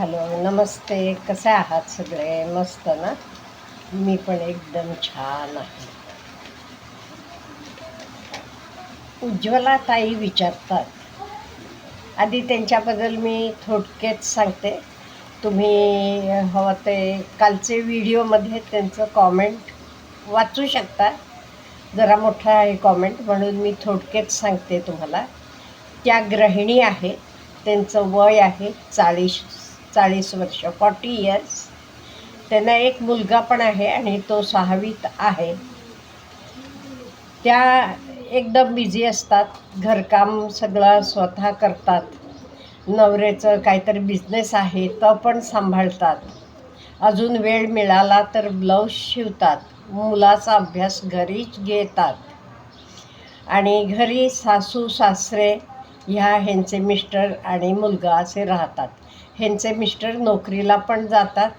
Hello नमस्ते. कसे आहात सगळे? मस्त ना? मी पण एकदम छान आहे. उज्ज्वला ताई विचारतात. आधी त्यांच्याबद्दल मी थोडक्यात सांगते. तुम्ही हवं ते कालचे व्हिडिओमध्ये त्यांचं कॉमेंट वाचू शकता. जरा मोठा आहे कॉमेंट म्हणून मी थोडक्यात सांगते तुम्हाला. त्या गृहिणी आहेत. त्यांचं वय आहे चाळीस चाळीस वर्ष फॉर्टी इयर्स त्यांना एक मुलगा पण आहे आणि तो सहावीत आहे. त्या एकदम बिझी असतात घरकाम सगळं स्वतः करतात. नवऱ्याचं काहीतरी बिझनेस आहे तो पण सांभाळतात. अजून वेळ मिळाला तर ब्लाऊज शिवतात मुलाचा अभ्यास घरीच घेतात. आणि घरी सासू सासरे ह्या ह्यांचे मिस्टर आणि मुलगा असे राहतात. ह्यांचे मिस्टर नोकरीला पण जातात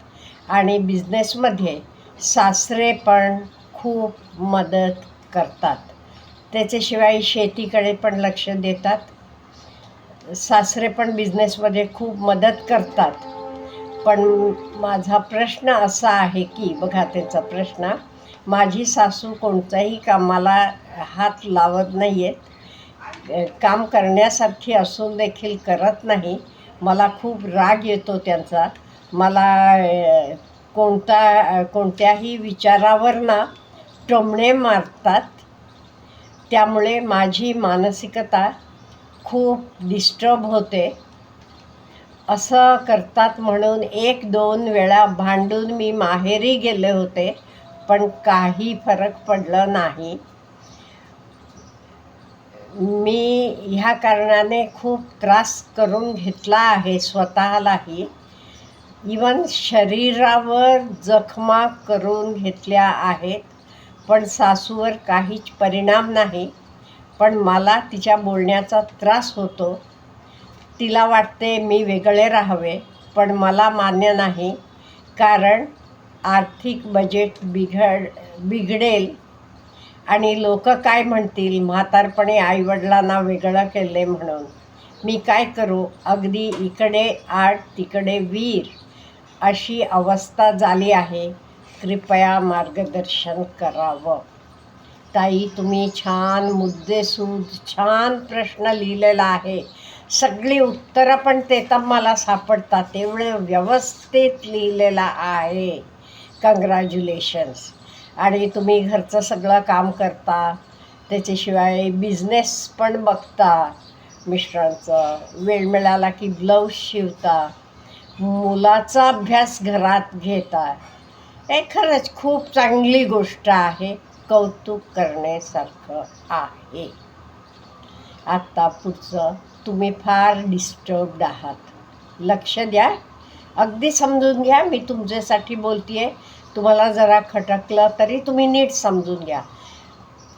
आणि बिझनेसमध्ये सासरे पण खूप मदत करतात. त्याच्याशिवाय शेतीकडे पण लक्ष देतात. सासरे पण बिझनेसमध्ये खूप मदत करतात. पण माझा प्रश्न असा आहे की बघा त्याचा प्रश्न माझी सासू कोणत्याही कामाला हात लावत नाही आहेत काम करण्यासारखी असून देखील करत नाही. मला खूप राग येतो त्यांचा. मला कोणता कोणत्याही विचारावर ना टोमणे मारतात. त्यामुळे माझी मानसिकता खूप डिस्टर्ब होते. असं करतात म्हणून एक दोन वेळा भांडून मी माहेरी गेले होते पण काही फरक पडला नाही. मी ह्या कारणाने खूप त्रास करून घेतला आहे स्वतःलाही. इवन शरीरावर जखमा करून घेतल्या आहेत पण सासूवर काहीच परिणाम नाही. पण मला तिच्या बोलण्याचा त्रास होतो. तिला वाटते मी वेगळे राहावे पण मला मान्य नाही. कारण आर्थिक बजेट बिघड बिघडेल. आणि लोक काय म्हणतील? म्हातारपणे आईवडिलांना वेगळं केले म्हणून. मी काय करू? अगदी इकडे आठ तिकडे वीर अशी अवस्था झाली आहे. कृपया मार्गदर्शन करावं. ताई तुम्ही छान मुद्देसूद छान प्रश्न लिहिलेला आहे. सगळी उत्तरं पण ते तर मला सापडतात. एवढं व्यवस्थित लिहिलेलं आहे. कंग्रॅज्युलेशन्स आणि तुम्ही घरचं सगळं काम करता. त्याच्याशिवाय बिझनेस पण बघता. मिस्टरांचं वेळ मिळाला की ब्लाऊज शिवता. मुलाचा अभ्यास घरात घेता. हे खरंच खूप चांगली गोष्ट आहे. कौतुक करण्यासारखं आहे. आत्ता पुढचं तुम्ही फार डिस्टर्ब्ड आहात. लक्ष द्या. अगदी समजून घ्या. मी तुमच्यासाठी बोलते आहे तुम्हाला जरा खटकलं तरी तुम्ही नीट समजून घ्या.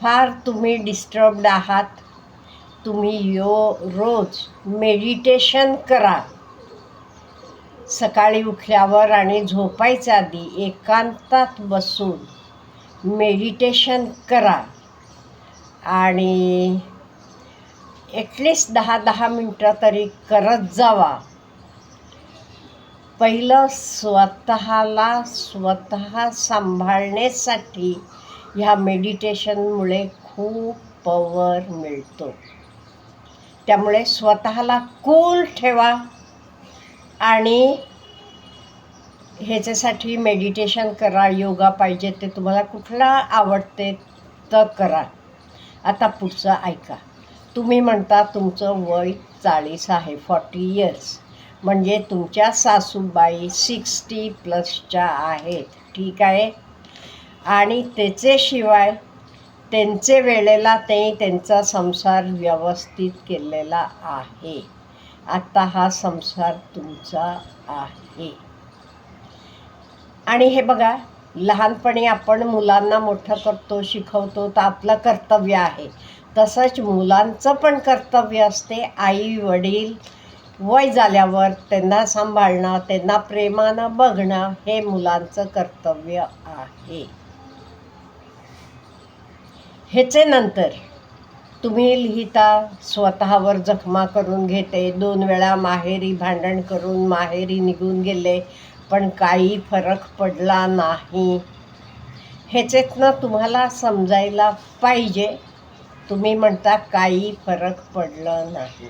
फार तुम्ही डिस्टर्ब्ड आहात. तुम्ही यो रोज मेडिटेशन करा. सकाळी उठल्यावर आणि झोपायच्या आधी एकांतात बसून मेडिटेशन करा. आणि ॲटलिस्ट दहा दहा मिनटं तरी करत जावा. पहिलं स्वतःला स्वतः सांभाळण्यासाठी ह्या मेडिटेशनमुळे खूप पवर मिळतो. त्यामुळे स्वतःला कूल ठेवा आणि ह्याच्यासाठी मेडिटेशन करा योगा पाहिजे ते तुम्हाला कुठला आवडते तर करा. आता पुढचं ऐका. तुम्ही म्हणता तुमचं वय चाळीस आहे फॉर्टी इयर्स म्हणजे तुमच्या सासूबाई सिक्स्टी प्लसच्या आहेत. ठीक आहे? आणि त्याचेशिवाय त्यांचे वेळेला ते त्यांचा संसार व्यवस्थित केलेला आहे. आता हा संसार तुमचा आहे. आणि हे बघा लहानपणी आपण मुलांना मोठं करतो शिकवतो तर आपलं कर्तव्य आहे. तसंच मुलांचं पण कर्तव्य असते. आई वडील वय झाल्यावर त्यांना सांभाळणं त्यांना प्रेमानं बघणं हे मुलांचं कर्तव्य आहे. ह्याचे नंतर तुम्ही लिहिता स्वतःवर जखमा करून घेते दोन वेळा माहेरी भांडण करून माहेरी निघून गेले पण काही फरक पडला नाही. ह्याच्यातनं तुम्हाला समजायला पाहिजे. तुम्ही म्हणता काही फरक पडलं नाही.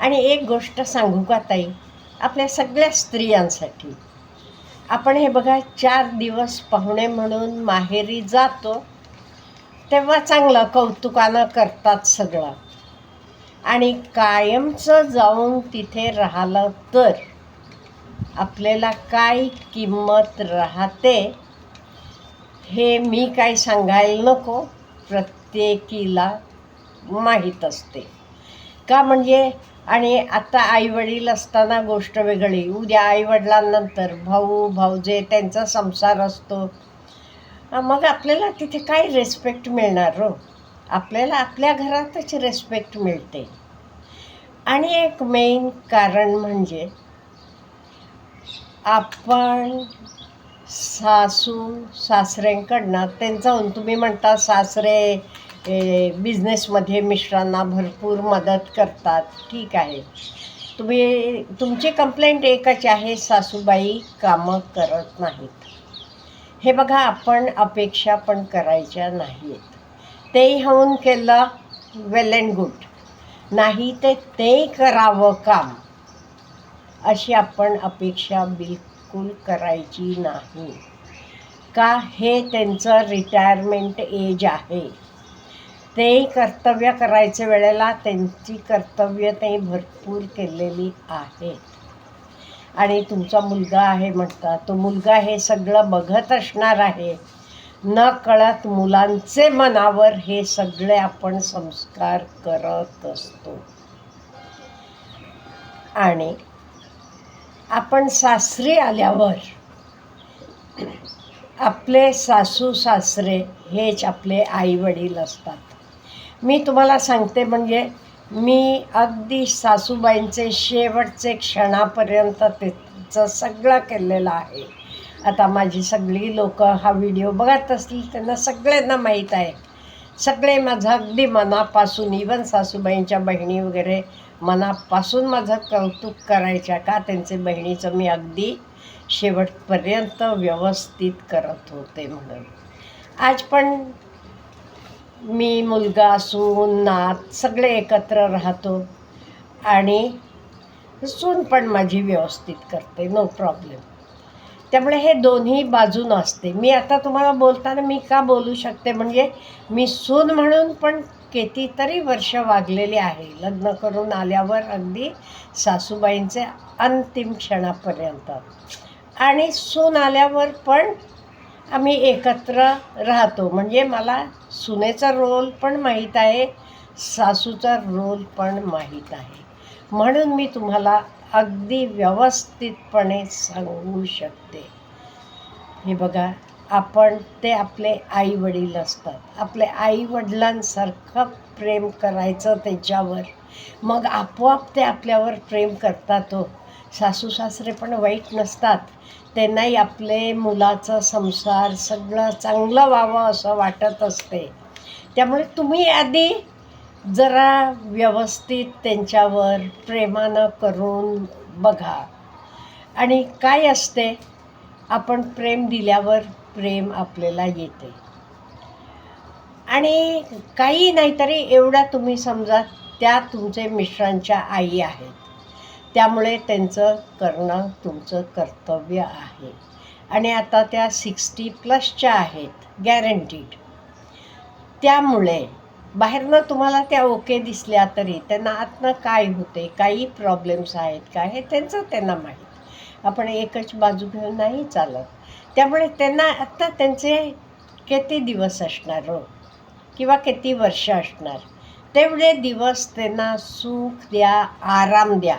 आणि एक गोष्ट सांगू का ताई? आपल्या सगळ्या स्त्रियांसाठी. आपण हे बघा चार दिवस पाहुणे म्हणून माहेरी जातो तेव्हा चांगलं कौतुकानं करतात सगळं. आणि कायमचं जाऊन तिथे राहिलं तर आपल्याला काय किंमत राहते हे मी काय सांगायला नको प्रत्येकीला माहीत असते. का म्हणजे आणि आता आईवडील असताना गोष्ट वेगळी. उद्या आईवडिलांनंतर भाऊ भाऊजे त्यांचा संसार असतो. मग आपल्याला तिथे काय रेस्पेक्ट मिळणार हो. आपल्याला आपल्या घरातच रेस्पेक्ट मिळते. आणि एक मेन कारण म्हणजे आपण सासू सासऱ्यांकडनं त्यांचं तुम्ही म्हणता सासरे बिझनेसमध्ये मिस्टरांना भरपूर मदत करतात. ठीक आहे. तुम्ही तुमची कंप्लेंट एकच आहे सासूबाई कामं करत नाहीत. हे बघा आपण अपेक्षा पण करायच्या नाहीत तेही होऊन केलं वेल अँड गुड नाही ते ते करावं काम. अशी आपण अपेक्षा बिलकुल करायची नाही. का? हे त्यांचं रिटायरमेंट एज आहे. तेही कर्तव्य करायच्या वेळेला त्यांची कर्तव्य ते भरपूर केलेली आहेत आणि तुमचा मुलगा आहे म्हणता तो मुलगा हे सगळं बघत असणार आहे. न कळत मुलांचे मनावर हे सगळे आपण संस्कार करत असतो. आणि आपण सासरी आल्यावर आपले सासू सासरे हेच आपले आई वडील असतात. मी तुम्हाला सांगते म्हणजे मी अगदी सासूबाईंचे शेवटचे क्षणापर्यंत त्याचं सगळं केलेलं आहे. आता माझी सगळी लोक हा व्हिडिओ बघत असतील त्यांना सगळ्यांना माहीत आहे. सगळे माझं अगदी मनापासून इवन सासूबाईंच्या बहिणी वगैरे मनापासून माझं कौतुक करायच्या का त्यांचे बहिणीचं मी अगदी शेवटपर्यंत व्यवस्थित करत होते म्हणून. आज पण मी मुलगा सून नात सगळे एकत्र राहतो. आणि सून पण माझी व्यवस्थित करते नो प्रॉब्लेम त्यामुळे हे दोन्ही बाजून असते. मी आता तुम्हाला बोलताना मी का बोलू शकते? म्हणजे मी सून म्हणून पण कितीतरी वर्ष वागलेली आहे. लग्न करून आल्यावर अगदी सासूबाईंचे अंतिम क्षणापर्यंत. आणि सून आल्यावर पण आम्ही एकत्र राहतो. म्हणजे मला सुनेचा रोल पण माहीत आहे सासूचा रोल पण माहीत आहे. म्हणून मी तुम्हाला अगदी व्यवस्थितपणे सांगू शकते. हे बघा आपण ते आपले आई वडील असतात. आपले आई वडिलांसारखं प्रेम करायचं त्याच्यावर. मग आपोआप ते आपल्यावर प्रेम करतात हो. सासू सासरे पण वाईट नसतात. त्यांनाही आपले मुलाचं संसार सगळं चांगलं व्हावं असं वाटत असते. त्यामुळे तुम्ही आधी जरा व्यवस्थित त्यांच्यावर प्रेमानं करून बघा. आणि काय असते? आपण प्रेम दिल्यावर प्रेम आपल्याला येते. आणि काही नाहीतरी एवढा तुम्ही समजा त्या तुमचे मिश्रांच्या आई आहेत. त्यामुळे त्यांचं करणं तुमचं कर्तव्य आहे. आणि आता त्या सिक्स्टी प्लसच्या आहेत गॅरंटीड त्यामुळे बाहेरनं तुम्हाला त्या ओके दिसल्या तरी त्यांना आतनं काय होते काही प्रॉब्लेम्स आहेत का हे त्यांचं त्यांना माहीत. आपण एकच बाजू घेऊन नाही चालत. त्यामुळे त्यांना आत्ता त्यांचे किती दिवस असणार हो? किंवा किती वर्ष असणार? तेवढे दिवस त्यांना सुख द्या आराम द्या.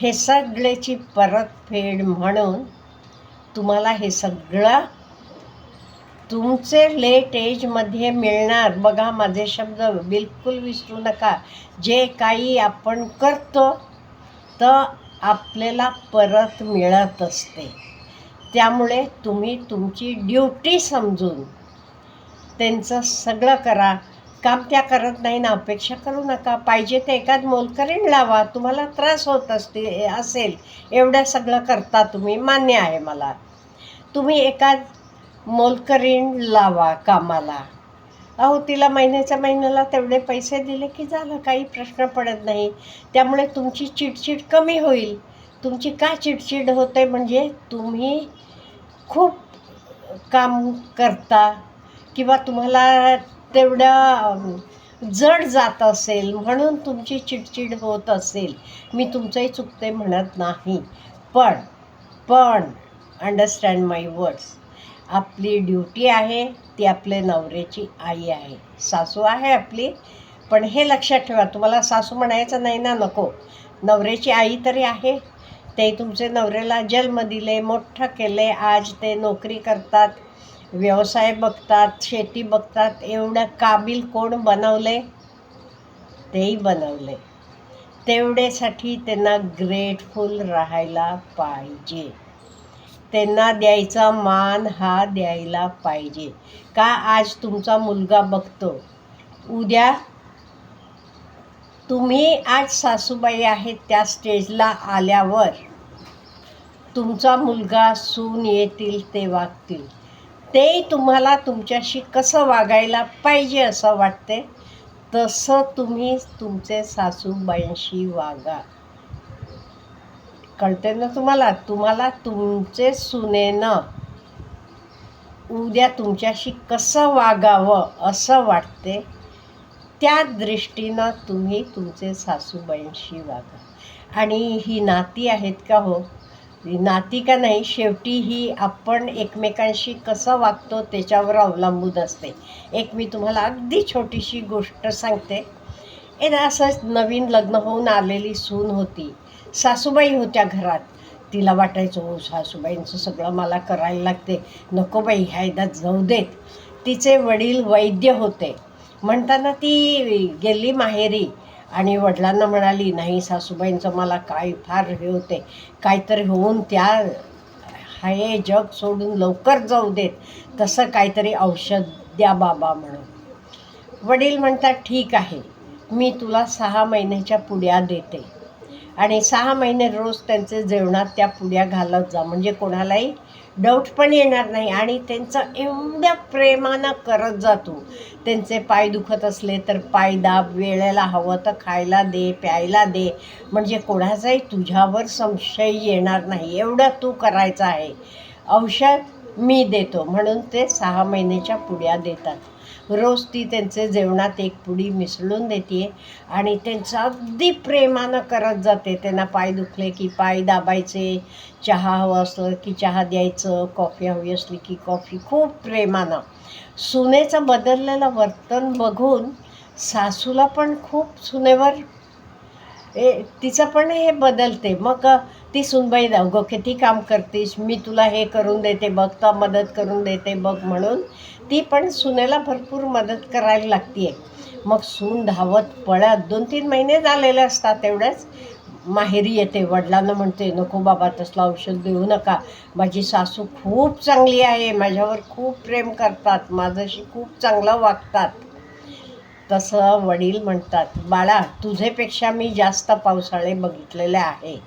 हे सगळ्याची परतफेड म्हणून तुम्हाला हे सगळं तुमचे लेट एजमध्ये मिळणार. बघा माझे शब्द बिलकुल विसरू नका. जे काही आपण करतो तर आपल्याला परत मिळत असते. त्यामुळे तुम्ही तुमची ड्युटी समजून त्यांचं सगळं करा. काम त्या करत नाही ना अपेक्षा करू नका. पाहिजे ते एकाच मोलकरीण लावा. तुम्हाला त्रास होत असते असेल. एवढं सगळं करता तुम्ही मान्य आहे मला. तुम्ही एकाच मोलकरीण लावा कामाला. अहो तिला महिन्याच्या महिन्याला तेवढे पैसे दिले की झालं काही प्रश्न पडत नाही. त्यामुळे तुमची चिडचिड कमी होईल. तुमची का चिडचिड होते म्हणजे तुम्ही खूप काम करता किंवा तुम्हाला तेवढं जड जात असेल म्हणून तुमची चिडचिड होत असेल. मी तुमचंही चुकते म्हणत नाही. पण पण अंडरस्टँड माय वर्ड्स आपली ड्युटी आहे ती आपल्या नवऱ्याची आई आहे. सासू आहे आपली पण हे लक्षात ठेवा तुम्हाला सासू म्हणायचं नाही ना नको. नवऱ्याची आई तरी आहे. ते तुमचे नवऱ्याला जन्म दिले मोठं केले आज ते नोकरी करतात. व्यवसाय बघतात शेती बघतात एवढं काबिल कोण बनवले? तेही बनवले. तेवढ्यासाठी त्यांना ग्रेटफुल राहायला पाहिजे. त्यांना द्यायचा मान हा द्यायला पाहिजे. का आज तुमचा मुलगा बघतो? उद्या तुम्ही आज सासूबाई आहेत त्या स्टेजला आल्यावर तुमचा मुलगा सून येतील ते वागतील. ते तुम्हाला तुमच्याशी कसं वागायला पाहिजे असं वाटते तसं तुम्ही तुमचे सासूबाईंशी वागा. कळते ना तुम्हाला? तुम्हाला तुमचे सुनेनं उद्या तुमच्याशी कसं वागावं असं वाटते त्या दृष्टीनं तुम्ही तुमचे सासूबाईंशी वागा. आणि ही नाती आहेत का हो? नाती का नाही शेवटी ही आपण एकमेकांशी कसं वागतो त्याच्यावर अवलंबून असते. एक मी तुम्हाला अगदी छोटीशी गोष्ट सांगते. ए असंच नवीन लग्न होऊन आलेली सून होती. सासूबाई होत्या घरात. तिला वाटायचं हो सासूबाईंचं सगळं मला करायला लागते. नको बाई ह्यादा जाऊ देत. तिचे वडील वैद्य होते. म्हणताना ती गेली माहेरी. आणि वडिलांना म्हणाली नाही सासूबाईंचं मला काय फार हे होते. काहीतरी होऊन त्या हे जग सोडून लवकर जाऊ देत. तसं काहीतरी औषध द्या बाबा म्हणून. वडील म्हणतात ठीक आहे. मी तुला सहा महिन्याच्या पुड्या देते. आणि सहा महिने रोज त्यांचे जेवणात त्या पुड्या घालत जा. म्हणजे कोणालाही डाऊट पण येणार नाही आणि त्यांचं एवढ्या प्रेमानं करत जातो त्यांचे पाय दुखत असले तर पाय दाब वेळेला हवं तर खायला दे प्यायला दे. म्हणजे कोणाचाही तुझ्यावर संशय येणार नाही. एवढं तू करायचं आहे. औषध मी देतो. म्हणून ते सहा महिन्याच्या पुड्या देतात. रोज ती त्यांचे जेवणात एक पुडी मिसळून देते आणि त्यांचं अगदी प्रेमानं करत जाते. त्यांना पाय दुखले की पाय दाबायचे चहा हवं असलं की चहा द्यायचं कॉफी हवी असली की कॉफी खूप प्रेमानं. सुनेचं बदललेलं वर्तन बघून सासूला पण खूप सुनेवर ए तिचं पण हे बदलते. मग ती सुनबाई गो किती काम करतेस? मी तुला हे करून देते बघ तर मदत करून देते बघ म्हणून ती पण सुनेला भरपूर मदत करायला लागते मग सून धावत पळत दोन तीन महिने झालेले असतात तेवढ्याच माहेरी येते वडिलांना म्हणते नको बाबा तसलं औषध देऊ नका. माझी सासू खूप चांगली आहे माझ्यावर खूप प्रेम करतात माझ्याशी खूप चांगलं वागतात. तसं वडील म्हणतात बाळा तुझेपेक्षा मी जास्त पावसाळे बघितलेले आहेत.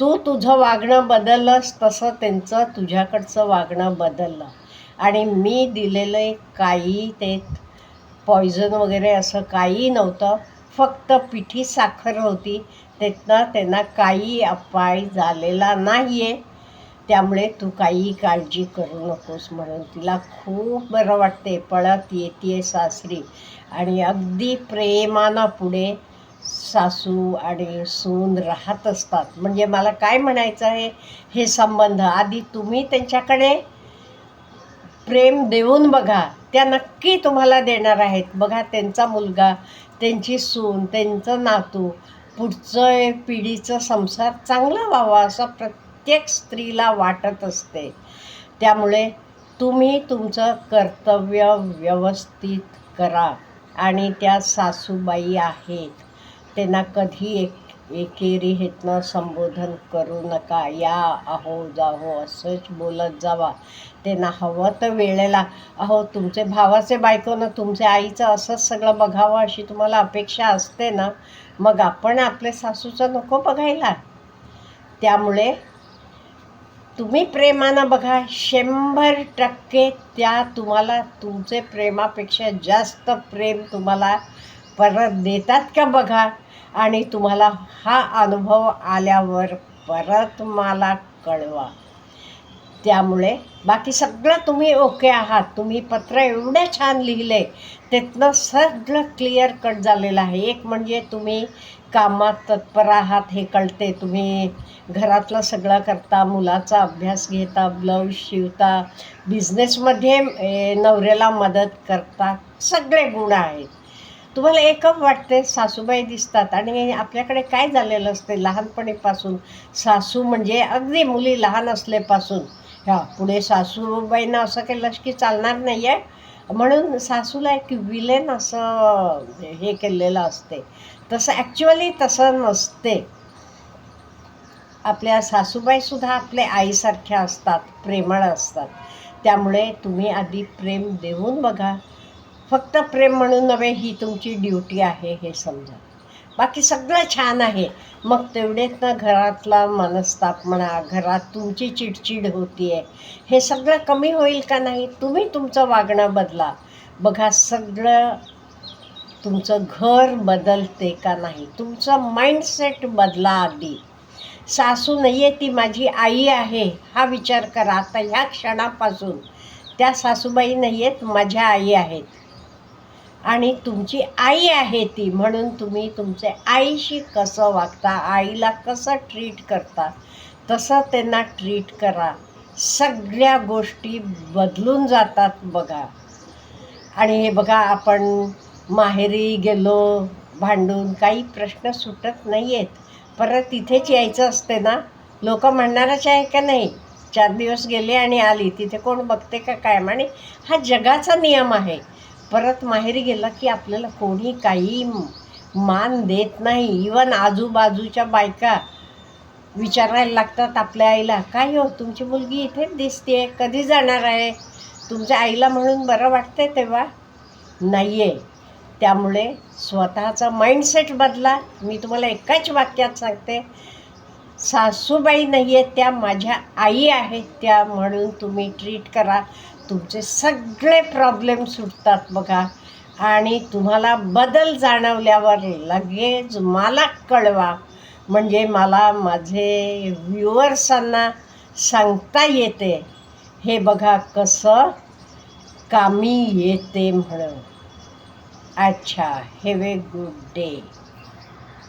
तू तुझं वागणं बदललंस तसं त्यांचं तुझ्याकडचं वागणं बदललं. आणि मी दिलेलं काही ते पॉयझन वगैरे असं काही नव्हतं. फक्त पिठी साखर होती. त्यातनं त्यांना काही अपाय झालेला नाही आहे त्यामुळे तू काही काळजी करू नकोस म्हणून. तिला खूप बरं वाटते पळत येते सासरी. आणि अगदी प्रेमानं पुढे सासू आणि सून राहत असतात. म्हणजे मला काय म्हणायचं आहे? हे संबंध. आधी तुम्ही त्यांच्याकडे प्रेम देऊन बघा. त्या नक्की तुम्हाला देणार आहेत. बघा त्यांचा मुलगा त्यांची सून त्यांचं नातू पुढचं पिढीचं संसार चांगला व्हावा असं प्रत्येक स्त्रीला वाटत असते. त्यामुळे तुम्ही तुमचं कर्तव्य व्यवस्थित करा. आणि त्या सासूबाई आहेत. त्यांना कधी एक एकेरी हेतनं संबोधन करू नका. या अहो जाहो असंच बोलत जावा. ते ना हवं तर वेळेला अहो तुमचे भावाचे बायकोनं तुमच्या आईचं असंच सगळं बघावं अशी तुम्हाला अपेक्षा असते ना मग आपण आपले सासूचं नको बघायला. त्यामुळे तुम्ही प्रेमानं बघा. शंभर टक्के त्या तुम्हाला तुमचे प्रेमापेक्षा जास्त प्रेम तुम्हाला परत देतात का बघा? आणि तुम्हाला हा अनुभव आल्यावर परत मला कळवा. त्यामुळे बाकी सगळं तुम्ही ओके आहात. तुम्ही पत्र एवढं छान लिहिले. त्यातनं सगळं क्लिअर कट झालेलं आहे. एक म्हणजे तुम्ही कामात तत्पर आहात हे कळते. तुम्ही घरातलं सगळं करता मुलाचा अभ्यास घेता ब्लाऊज शिवता बिझनेसमध्ये नवऱ्याला मदत करता. सगळे गुण आहेत. तुम्हाला एकच वाटते सासूबाई दिसतात. आणि आपल्याकडे काय झालेलं असते? लहानपणीपासून सासू म्हणजे अगदी मुली लहान असल्यापासून. ह्या पुढे सासूबाईंना असं केलं की चालणार नाही आहे म्हणून सासूला एक विलेन असं म्हणजे हे केलेलं असते. तसं ॲक्च्युअली तसं नसते. आपल्या सासूबाईसुद्धा आपल्या आईसारख्या असतात प्रेमळ असतात. त्यामुळे तुम्ही आधी प्रेम देऊन बघा. फक्त प्रेम म्हणून नव्हे ही तुमची ड्युटी आहे हे समजा. बाकी सगळं छान आहे. मग तेवढेच ना घरातला मनस्ताप म्हणा घरात तुमची चिडचिड होती आहे हे सगळं कमी होईल का नाही? तुम्ही तुमचं वागणं बदला. बघा सगळं तुमचं घर बदलते का नाही? तुमचं माइंडसेट बदला आधी. सासू नाही आहे ती माझी आई आहे. हा विचार करा. आता ह्या क्षणापासून त्या सासूबाई नाही आहेत माझ्या आई आहेत. आणि तुमची आई आहे ती म्हणून तुम्ही तुमच्या आईशी कसं वागता आईला कसं ट्रीट करता तसं त्यांना ट्रीट करा. सगळ्या गोष्टी बदलून जातात बघा. आणि हे बघा आपण माहेरी गेलो भांडून काही प्रश्न सुटत नाही आहेत परत तिथेच यायचं असते ना? लोक म्हणणारच आहे का नाही? चार दिवस गेले आणि आली तिथे कोण बघते का काय? आणि हा जगाचा नियम आहे. परत माहेरी गेला की आपल्याला कोणी काही मान देत नाही. इवन आजूबाजूच्या बायका विचारायला लागतात आपल्या आईला काय हो तुमची मुलगी इथेच दिसते कधी जाणार आहे? तुमच्या आईला म्हणून बरं वाटतंय तेव्हा? नाही आहे त्यामुळे स्वतःचा माइंडसेट बदला. मी तुम्हाला एकाच वाक्यात सांगते सासूबाई नाही आहेत त्या माझ्या आई आहेत त्या म्हणून तुम्ही ट्रीट करा. तुमचे सगळे प्रॉब्लेम सुटतात बघा. आणि तुम्हाला बदल जाणवल्यावर लगेच मला कळवा. म्हणजे मला माझे व्ह्युअर्सांना सांगता येते. हे बघा कसं कामी येते म्हणून. अच्छा हॅव ए गुड डे